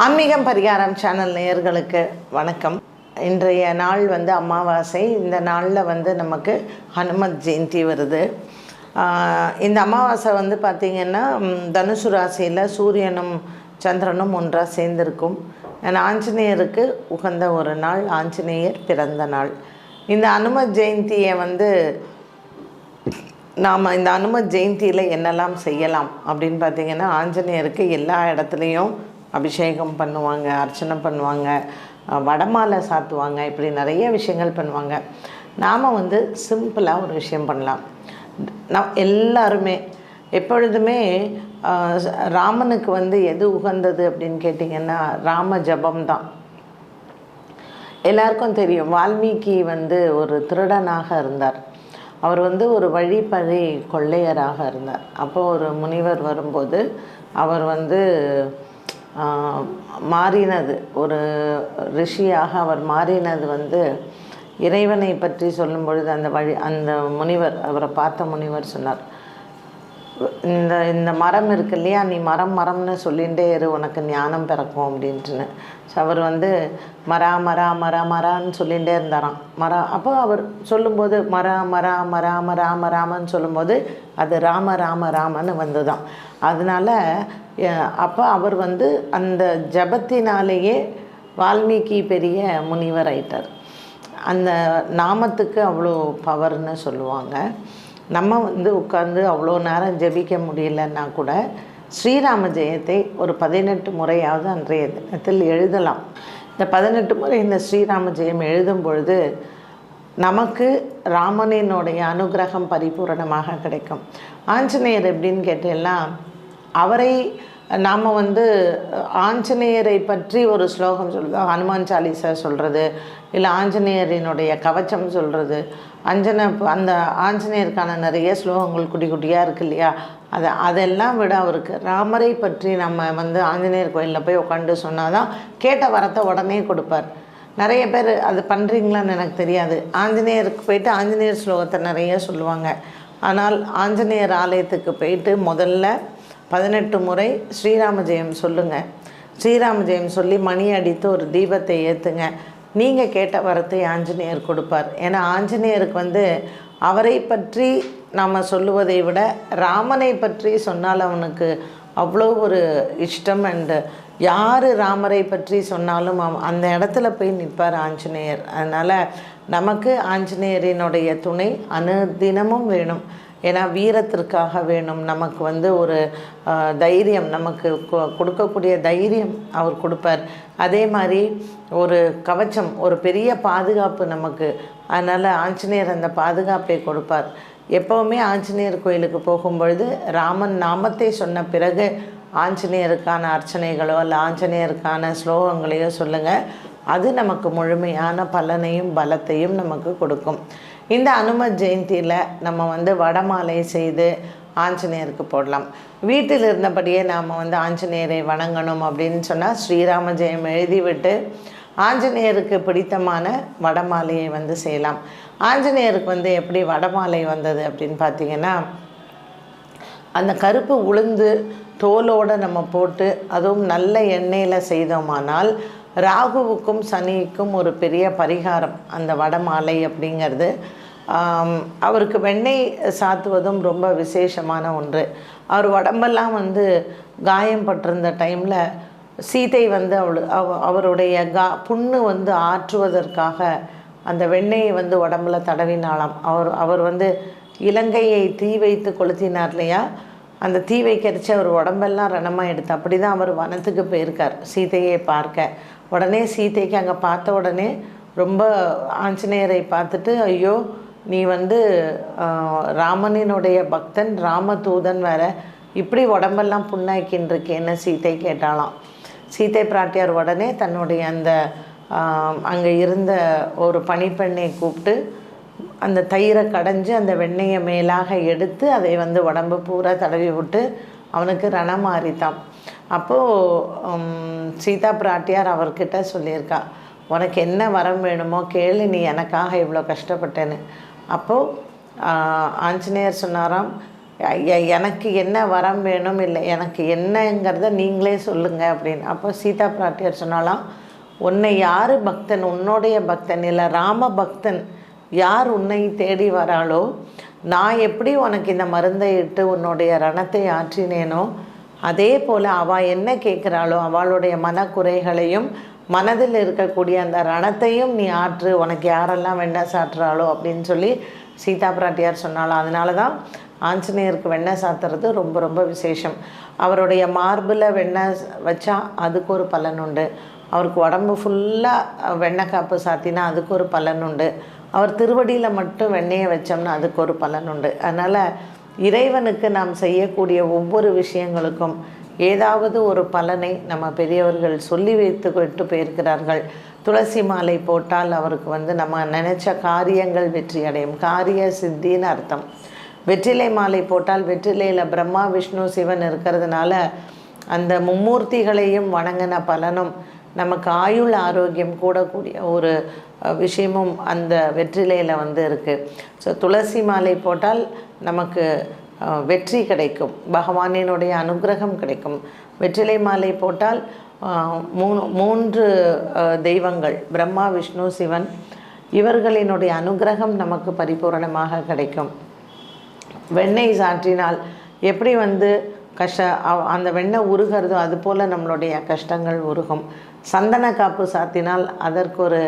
ஆன்மீகம் பரிகாரம் சேனல் நேயர்களுக்கு வணக்கம். இன்றைய நாள் வந்து அமாவாசை. இந்த நாளில் வந்து நமக்கு ஹனுமத் ஜெயந்தி வருது. இந்த அமாவாசை வந்து பார்த்திங்கன்னா தனுசு ராசியில் சூரியனும் சந்திரனும் ஒன்றாக சேர்ந்திருக்கும். ஆஞ்சநேயருக்கு உகந்த ஒரு நாள் ஆஞ்சநேயர் பிறந்த நாள். இந்த அனுமத் ஜெயந்தியை வந்து நாம் இந்த அனுமத் ஜெயந்தியில் என்னெல்லாம் செய்யலாம் அப்படின்னு பார்த்தீங்கன்னா ஆஞ்சநேயருக்கு எல்லா இடத்துலையும் அபிஷேகம் பண்ணுவாங்க அர்ச்சனை பண்ணுவாங்க வடமாலை சாத்துவாங்க இப்படி நிறைய விஷயங்கள் பண்ணுவாங்க. நாம் வந்து சிம்பிளாக ஒரு விஷயம் பண்ணலாம். நம் எல்லாருமே எப்பொழுதுமே ராமனுக்கு வந்து எது உகந்தது அப்படின்னு கேட்டிங்கன்னா ராம ஜபம் தான் எல்லாருக்கும் தெரியும் வால்மீகி வந்து ஒரு திருடனாக இருந்தார். அவர் வந்து ஒரு வழிப்பழி கொள்ளையராக இருந்தார். அப்போது ஒரு முனிவர் வரும்போது அவர் வந்து மாறினது. ஒரு ரிஷியாக அவர் மாறினது வந்து இறைவனை பற்றி சொல்லும் பொழுது அந்த வழி அந்த முனிவர் அவரை பார்த்த முனிவர் சொன்னார். இந்த இந்த மரம் இருக்கு இல்லையா? நீ மரம் மரம்னு சொல்லிகிட்டே இரு உனக்கு ஞானம் பிறக்கும் அப்படின்ட்டுன்னு. ஸோ அவர் வந்து மரா மரா மரா மரான்னு சொல்லிகிட்டே இருந்தாராம். மரா அப்போ அவர் சொல்லும்போது மரா மரா மரா மரா மராமன்னு சொல்லும்போது அது ராம ராம ராமன்னு வந்துதான் அதனால அப்போ அவர் வந்து அந்த ஜபத்தினாலேயே வால்மீகி பெரிய முனிவர் ஆயிட்டார். அந்த நாமத்துக்கு அவ்வளோ பவர்னு சொல்லுவாங்க. நம்ம வந்து உட்காந்து அவ்வளோ நேரம் ஜெபிக்க முடியலன்னா கூட ஸ்ரீராம ஜெயத்தை ஒரு பதினெட்டு முறையாவது அன்றைய தினத்தில் எழுதலாம். இந்த பதினெட்டு முறை இந்த ஸ்ரீராம ஜெயம் எழுதும் பொழுது நமக்கு ராமனினுடைய அனுகிரகம் பரிபூரணமாக கிடைக்கும். ஆஞ்சநேயர் எப்படின்னு கேட்டீங்கன்னா அவரை நாம் வந்து ஆஞ்சநேயரை பற்றி ஒரு ஸ்லோகம் சொல்கிறது ஹனுமான் சாலிசா சொல்கிறது இல்லை ஆஞ்சநேயரினுடைய கவச்சம் சொல்கிறது அஞ்சன அந்த ஆஞ்சநேயருக்கான நிறைய ஸ்லோகங்கள் குட்டி குட்டியாக இருக்கு இல்லையா? அதை அதெல்லாம் விட அவருக்கு ராமரை பற்றி நம்ம வந்து ஆஞ்சநேயர் கோயிலில் போய் உட்காந்து சொன்னால் தான் கேட்ட வரத்தை உடனே கொடுப்பார். நிறைய பேர் அது பண்ணுறீங்களான்னு எனக்கு தெரியாது. ஆஞ்சநேயருக்கு போயிட்டு ஆஞ்சநேயர் ஸ்லோகத்தை நிறைய சொல்லுவாங்க. ஆனால் ஆஞ்சநேயர் ஆலயத்துக்கு போயிட்டு முதல்ல பதினெட்டு முறை ஸ்ரீராம ஜெயம் சொல்லுங்கள் ஸ்ரீராம ஜெயம் சொல்லி மணி அடித்து ஒரு தீபத்தை ஏற்றுங்க நீங்கள் கேட்ட வரத்தை ஆஞ்சநேயர் கொடுப்பார். ஏன்னா ஆஞ்சநேயருக்கு வந்து அவரை பற்றி நாம் சொல்லுவதை விட ராமனை பற்றி சொன்னால் அவனுக்கு அவ்வளோ ஒரு இஷ்டம். அண்டு யார் ராமரை பற்றி சொன்னாலும் அந்த இடத்துல போய் நிற்பார் ஆஞ்சநேயர். அதனால் நமக்கு ஆஞ்சநேயரினுடைய துணை அனுதினமும் வேணும். ஏன்னா வீரத்திற்காக வேணும். நமக்கு வந்து ஒரு தைரியம் நமக்கு கொ- கொடுக்கக்கூடிய தைரியம் அவர் கொடுப்பார். அதே மாதிரி ஒரு கவச்சம் ஒரு பெரிய பாதுகாப்பு நமக்கு. அதனால் ஆஞ்சநேயர் அந்த பாதுகாப்பை கொடுப்பார். எப்போவுமே ஆஞ்சநேயர் கோயிலுக்கு போகும்பொழுது ராமன் நாமத்தை சொன்ன பிறகு ஆஞ்சநேயருக்கான அர்ச்சனைகளோ இல்லை ஆஞ்சநேயருக்கான ஸ்லோகங்களையோ சொல்லுங்கள் அது நமக்கு முழுமையான பலனையும் பலத்தையும் நமக்கு கொடுக்கும். இந்த அனும ஜெயந்தியில் நம்ம வந்து வடமாலை செய்து ஆஞ்சநேயருக்கு போடலாம். வீட்டில் இருந்தபடியே நாம் வந்து ஆஞ்சநேயரை வணங்கணும் அப்படின்னு சொன்னால் ஸ்ரீராம ஜெயம் எழுதிவிட்டு ஆஞ்சநேயருக்கு பிடித்தமான வடமாலையை வந்து செய்யலாம். ஆஞ்சநேயருக்கு வந்து எப்படி வடமாலை வந்தது அப்படின்னு பார்த்தீங்கன்னா அந்த கருப்பு உளுந்து தோலோடு நம்ம போட்டு அதுவும் நல்ல எண்ணெயில் செய்தோமானால் ராகுவுக்கும் சனிக்கும் ஒரு பெரிய பரிகாரம் அந்த வடமாலை அப்படிங்கிறது. அவருக்கு வெண்ணெய் சாத்துவதும் ரொம்ப விசேஷமான ஒன்று. அவர் உடம்பெல்லாம் வந்து காயம் பட்டிருந்த டைமில் சீதை வந்து அவள் அவ அவருடைய கா புண்ணு வந்து ஆற்றுவதற்காக அந்த வெண்ணெயை வந்து உடம்புல தடவினாலாம் அவர் அவர் வந்து இலங்கையை தீ வைத்து கொளுத்தினார் இல்லையா? அந்த தீ வைக்கரிச்சு அவர் உடம்பெல்லாம் ரணமாக எடுத்து அப்படி தான் அவர் வனத்துக்கு போயிருக்கார் சீதையை பார்க்க. உடனே சீதைக்கு அங்கே பார்த்த உடனே ரொம்ப ஆஞ்சநேயரை பார்த்துட்டு ஐயோ நீ வந்து ராமனினுடைய பக்தன் ராமதூதன் வேற. இப்படி உடம்பெல்லாம் புண்ணாக்கின்றிருக்கேன்னு சீத்தை கேட்டாலாம். சீத்தை பிராட்டியார் உடனே தன்னுடைய அந்த அங்கே இருந்த ஒரு பனிப்பெண்ணை கூப்பிட்டு அந்த தயிரை கடைஞ்சு அந்த வெண்ணெயை மேலாக எடுத்து அதை வந்து உடம்பு பூரா தடவி விட்டு அவனுக்கு ரணம் மாறித்தான். அப்போது சீதா பிராட்டியார் அவர்கிட்ட சொல்லியிருக்கா உனக்கு என்ன வரம் வேணுமோ கேளு நீ எனக்காக இவ்வளோ கஷ்டப்பட்டேன்னு. அப்போது ஆஞ்சநேயர் சொன்னாராம் எ- எனக்கு என்ன வரம் வேணும் இல்லை எனக்கு என்னங்கிறத நீங்களே சொல்லுங்கள் அப்படின்னு. அப்போ சீதா பிராட்டியார் சொன்னாலாம் உன்னை யார் பக்தன்? உன்னுடைய பக்தன் இல்லை ராம பக்தன் யார் உன்னை தேடி வராளோ? நான் எப்படி உனக்கு இந்த மருந்தை இட்டு உன்னுடைய ரணத்தை ஆற்றினேனோ அதே போல் அவள் என்ன கேட்குறாளோ அவளுடைய மனக்குறைகளையும் மனதில் இருக்கக்கூடிய அந்த ரணத்தையும் நீ ஆற்று உனக்கு யாரெல்லாம் வெண்ணெய் சாட்டுறாளோ அப்படின்னு சொல்லி சீதா பிராட்டியார் சொன்னாலும் அதனால தான் ஆஞ்சநேயருக்கு வெண்ணெய் சாத்துறது ரொம்ப ரொம்ப விசேஷம். அவருடைய மார்பில் வெண்ணெய் வச்சா அதுக்கு ஒரு பலன் உண்டு. அவருக்கு உடம்பு ஃபுல்லாக வெண்ணெய் காப்பு சாத்தினா அதுக்கு ஒரு பலன் உண்டு. அவர் திருவடியில் மட்டும் வெண்ணெயை வச்சோம்னா அதுக்கு ஒரு பலன் உண்டு. அதனால் இறைவனுக்கு நாம் செய்யக்கூடிய ஒவ்வொரு விஷயங்களுக்கும் ஏதாவது ஒரு பலனை நம்ம பெரியவர்கள் சொல்லி வைத்து கொண்டு போயிருக்கிறார்கள். துளசி மாலை போட்டால் அவருக்கு வந்து நம்ம நினைச்ச காரியங்கள் வெற்றி அடையும். காரிய சித்தின்னு அர்த்தம். வெற்றிலை மாலை போட்டால் வெற்றிலையில் பிரம்மா விஷ்ணு சிவன் இருக்கிறதுனால அந்த மும்மூர்த்திகளையும் வணங்கின பலனும் நமக்கு ஆயுள் ஆரோக்கியம் கூடக்கூடிய ஒரு விஷயமும் அந்த வெற்றிலையில் வந்து இருக்குது ஸோ துளசி மாலை போட்டால் நமக்கு வெற்றி கிடைக்கும். பகவானினுடைய அனுக்கிரகம் கிடைக்கும். வெற்றிலை மாலை போட்டால் மூணு மூன்று தெய்வங்கள் பிரம்மா விஷ்ணு சிவன் இவர்களினுடைய அனுக்கிரகம் நமக்கு பரிபூரணமாக கிடைக்கும். வெண்ணெய் சாற்றினால் எப்படி வந்து கஷ்ட அந்த வெண்ணெய் உருகிறதோ அது போல் நம்மளுடைய கஷ்டங்கள் உருகும். சந்தன காப்பு சாத்தினால் அதற்கு ஒரு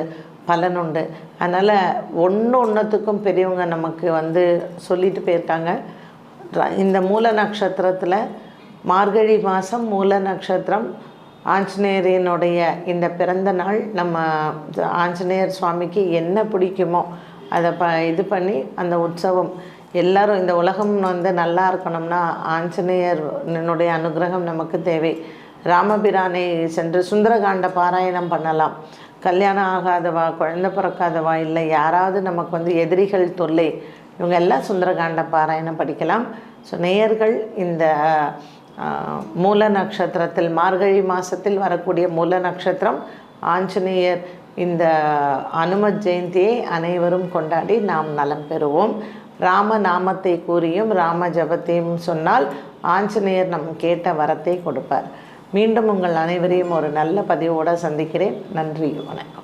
பலன் உண்டு. அதனால் ஒன்று ஒன்றுத்துக்கும் பெரியவங்க நமக்கு வந்து சொல்லிட்டு போயிருக்காங்க. இந்த மூல நட்சத்திரத்தில் மார்கழி மாதம் மூல நட்சத்திரம் ஆஞ்சநேயரினுடைய இந்த பிறந்த நாள் நம்ம ஆஞ்சநேயர் சுவாமிக்கு என்ன பிடிக்குமோ அதை ப இது பண்ணி அந்த உற்சவம். எல்லாரும் இந்த உலகம் வந்து நல்லா இருக்கணும்னா ஆஞ்சநேயர்னுடைய அனுகிரகம் நமக்கு தேவை. ராமபிரானை சென்று சுந்தரகாண்ட பாராயணம் பண்ணலாம். கல்யாணம் ஆகாதவா குழந்த பிறக்காதவா இல்லை யாராவது நமக்கு வந்து எதிரிகள் தொல்லை இவங்க எல்லாம் சுந்தரகாண்ட பாராயணம் படிக்கலாம். ஸோ நேயர்கள் இந்த மூல நட்சத்திரத்தில் மார்கழி மாதத்தில் வரக்கூடிய மூல நட்சத்திரம் ஆஞ்சநேயர் இந்த அனுமத் ஜெயந்தியை அனைவரும் கொண்டாடி நாம் நலம் பெறுவோம். ராம நாமத்தை கூறியும் ராம ஜபத்தையும் சொன்னால் ஆஞ்சநேயர் நம் கேட்ட வரத்தை கொடுப்பார். மீண்டும் உங்கள் அனைவரையும் ஒரு நல்ல பதிவோடு சந்திக்கிறேன். நன்றி வணக்கம்.